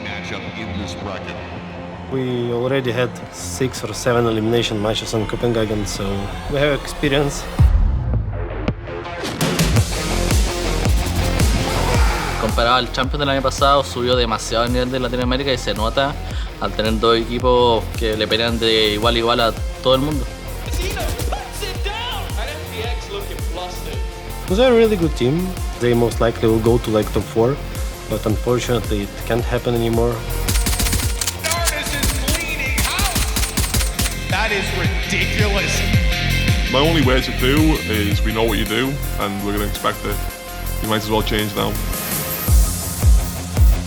matchup in this bracket. We already had six or seven elimination matches in Copenhagen, so we have experience. Comparado al Champions del año pasado, subió demasiado el nivel de Latinoamérica y se nota al tener dos equipos que le pelean de igual a igual a todo el mundo. It was a really good team. They most likely will go to like top four, but unfortunately it can't happen anymore. Nardes is cleaning house. That is ridiculous. My only way to do is we know what you do and we're going to expect it. You might as well change now.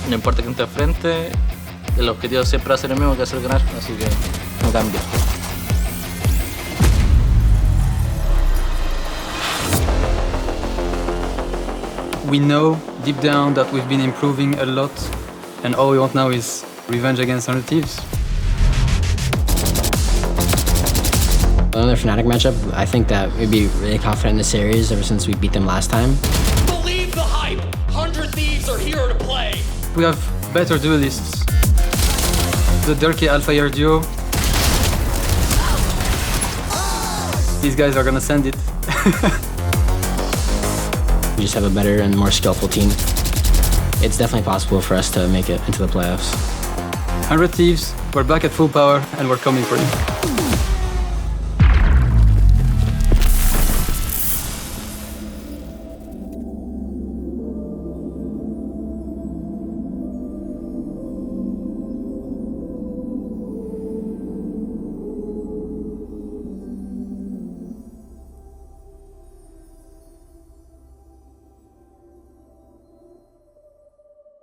No importa quién te enfrente, el objetivo siempre va a ser el mismo que hacer ganar, así que no cambia. We know deep down that we've been improving a lot, and all we want now is revenge against 100 Thieves. Another Fnatic matchup, I think that we'd be really confident in the series ever since we beat them last time. Believe the hype. 100 Thieves are here to play. We have better duelists. The Dirky Alpha Year duo. These guys are gonna send it. We just have a better and more skillful team. It's definitely possible for us to make it into the playoffs. 100 Thieves, we're back at full power, and we're coming for you.